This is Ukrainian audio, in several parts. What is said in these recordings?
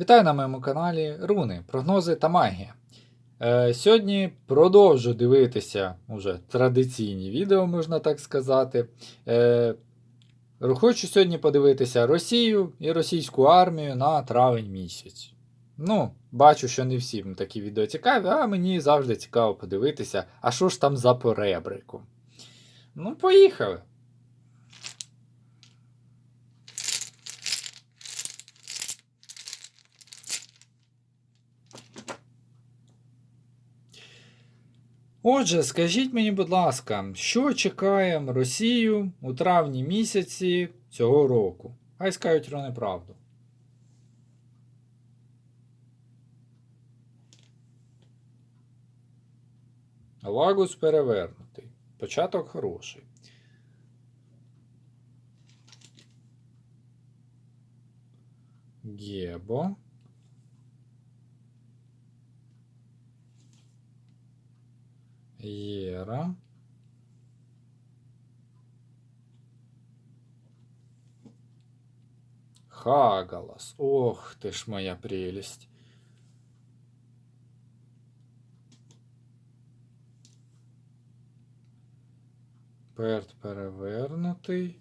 Вітаю на моєму каналі Руни, прогнози та магія. Е, сьогодні продовжу дивитися уже традиційні відео, можна так сказати. Е, хочу сьогодні подивитися Росію і російську армію на травень місяць. Ну, бачу, що не всім такі відео цікаві, а мені завжди цікаво подивитися, а що ж там за поребрику. Ну, поїхали. Отже, скажіть мені, будь ласка, що чекає Росію у травні місяці цього року? Хай скажуть про неправду. Лагус перевернутий. Початок хороший. Гебо. Єра. Хагалас. Ох ти ж моя прелість. Перт перевернутий.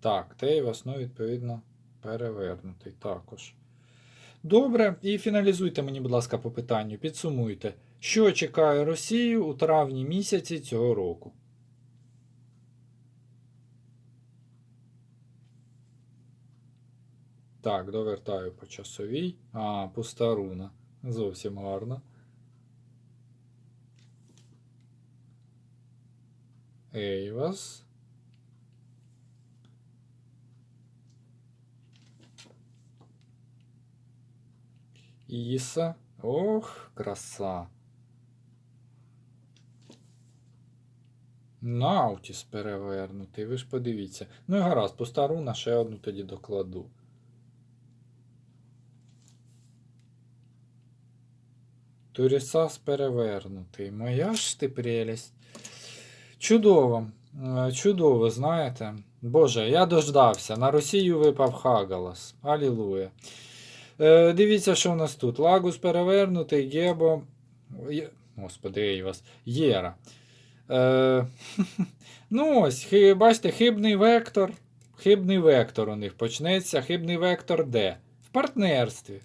Так, Тейвас, ну, відповідно, перевернутий також. Добре, і фіналізуйте мені, будь ласка, по питанню. Підсумуйте, що чекає Росію у травні місяці цього року. Так, довертаю по часовій. А, пуста руна. Зовсім гарно. Ейвас. Іса. Ох, краса. Наутіс перевернутий, ви ж подивіться. Ну і гаразд, пуста руна ще одну тоді докладу. Турісас перевернутий. Моя ж ти прелість. Чудово. Е, Чудово, знаєте. Боже, я дождався. На Росію випав Хагалас. Алілуя. Е, дивіться, що в нас тут. Лагус перевернутий, Гебо. Є- Господи, Ейвас. Єра. Е, ну ось, хи- бачите, хибний вектор. Хибний вектор у них почнеться. Хибний вектор де? В партнерстві.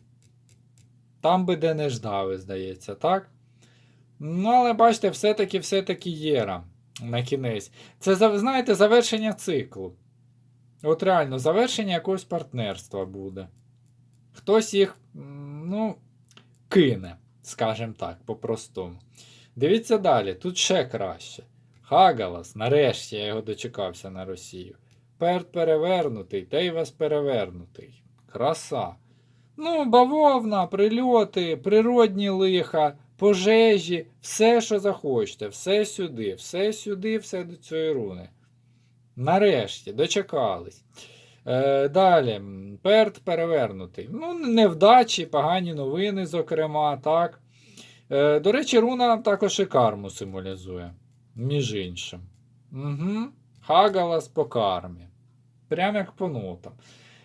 Там би де не ждали, здається, так? Ну, але бачите, все-таки все-таки Єра на кінець. Це, знаєте, завершення циклу. От реально, завершення якогось партнерства буде. Хтось їх, ну, кине, скажімо так, по-простому. Дивіться далі, тут ще краще. Хагалас, нарешті я його дочекався на Росію. Перт перевернутий, Тейвас перевернутий. Краса. Ну, бавовна, прильоти, природні лиха, пожежі, все, що захочете, все сюди, все сюди, все до цієї руни. Нарешті, дочекались. Е, далі, перт перевернутий. Ну, невдачі, погані новини, зокрема, так. Е, до речі, руна також і карму символізує. Між іншим. Угу. Хагалас по кармі. Прям як по нотам.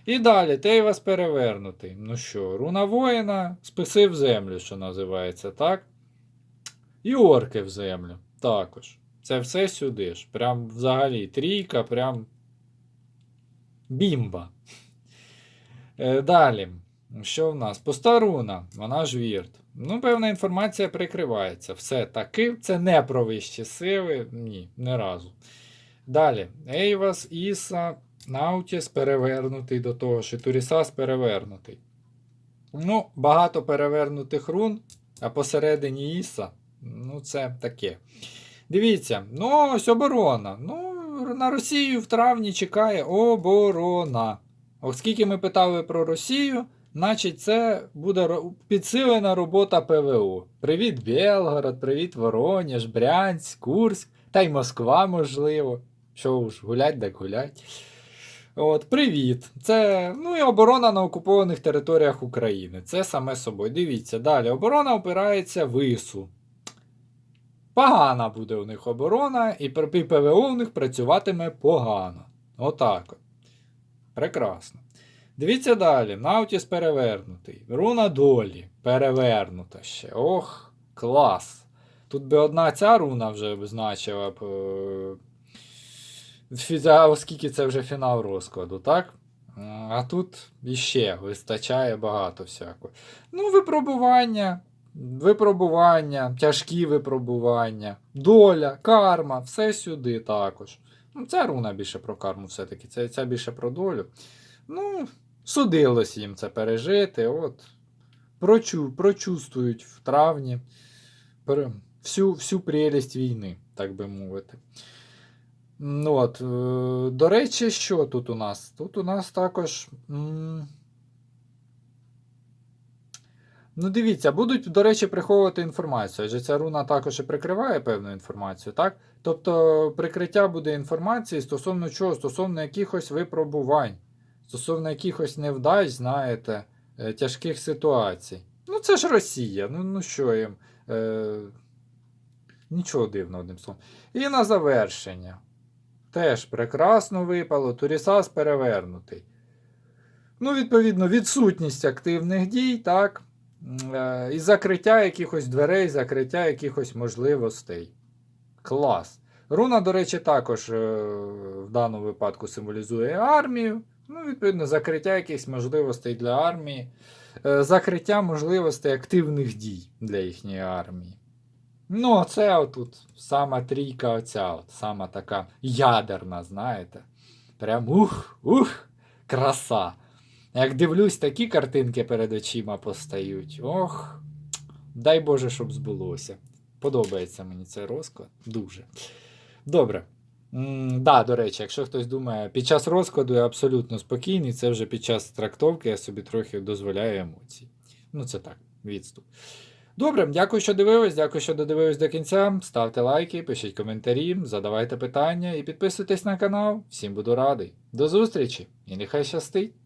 І далі, Тейвас перевернутий. Ну що, руна воїна, списи в землю, що називається, так? І орки в землю. Також. Це все сюди ж. Прям взагалі трійка, прям бімба. Е, далі. Що в нас? Пуста руна, вона ж вірт. Ну, певна інформація прикривається. Все таки, це не про вищі сили. Ні, не разу. Далі. Ейвас, Іса, Наутіс перевернутий до того, що Турісас перевернутий. Ну, багато перевернутих рун, а посередині Іса. Ну, це таке. Дивіться, ну ось оборона. Ну, на Росію в травні чекає оборона. Оскільки ми питали про Росію, значить це буде підсилена робота ПВО. Привіт, Белгород, привіт, Воронеж, Брянськ, Курськ, та й Москва, можливо. Що ж, гулять, так гулять. От, привіт. Це ну і оборона на окупованих територіях України. Це саме собою. Дивіться, далі. Оборона опирається в ІСу. Погана буде у них оборона, і ПВО у них працюватиме погано. Отак. от. Прекрасно. Дивіться далі. Наутіс перевернутий. Руна долі перевернута ще. Ох, клас. Тут би одна ця руна вже б значила б. е, Оскільки це вже фінал розкладу, так? А тут іще вистачає багато всякого. Ну, випробування, випробування, тяжкі випробування, доля, карма, все сюди також. Ну, ця руна більше про карму все-таки, це, ця більше про долю. Ну, судилось їм це пережити. От, прочу, прочувствують в травні всю, всю прелість війни, так би мовити. Ну, от, е, до речі, що тут у нас? Тут у нас також. м, Ну, дивіться, будуть, до речі, приховувати інформацію, адже ця руна також і прикриває певну інформацію, так? Тобто прикриття буде інформації стосовно чого? Стосовно якихось випробувань, стосовно якихось невдач, знаєте, е, тяжких ситуацій. Ну, це ж Росія, ну, ну що їм. Е, нічого дивного одним словом. І на завершення. Теж прекрасно випало. Турісас перевернутий. Ну, відповідно, відсутність активних дій, так. Е, І закриття якихось дверей, закриття якихось можливостей. Клас. Руна, до речі, також е, в даному випадку символізує армію. Ну, відповідно, закриття якихось можливостей для армії, е, закриття можливостей активних дій для їхньої армії. Ну, оце отут сама трійка, оця, от, сама така ядерна, знаєте. Прям ух, ух, краса. Як дивлюсь, такі картинки перед очима постають. Ох, дай Боже, щоб збулося. Подобається мені цей розклад. Дуже. Добре. Да, до речі, якщо хтось думає, під час розкладу я абсолютно спокійний, це вже під час трактовки я собі трохи дозволяю емоцій. Ну, це так, відступ. Добре, дякую, що дивились, дякую, що додивились до кінця. Ставте лайки, пишіть коментарі, задавайте питання і підписуйтесь на канал. Всім буду радий. До зустрічі і нехай щастить!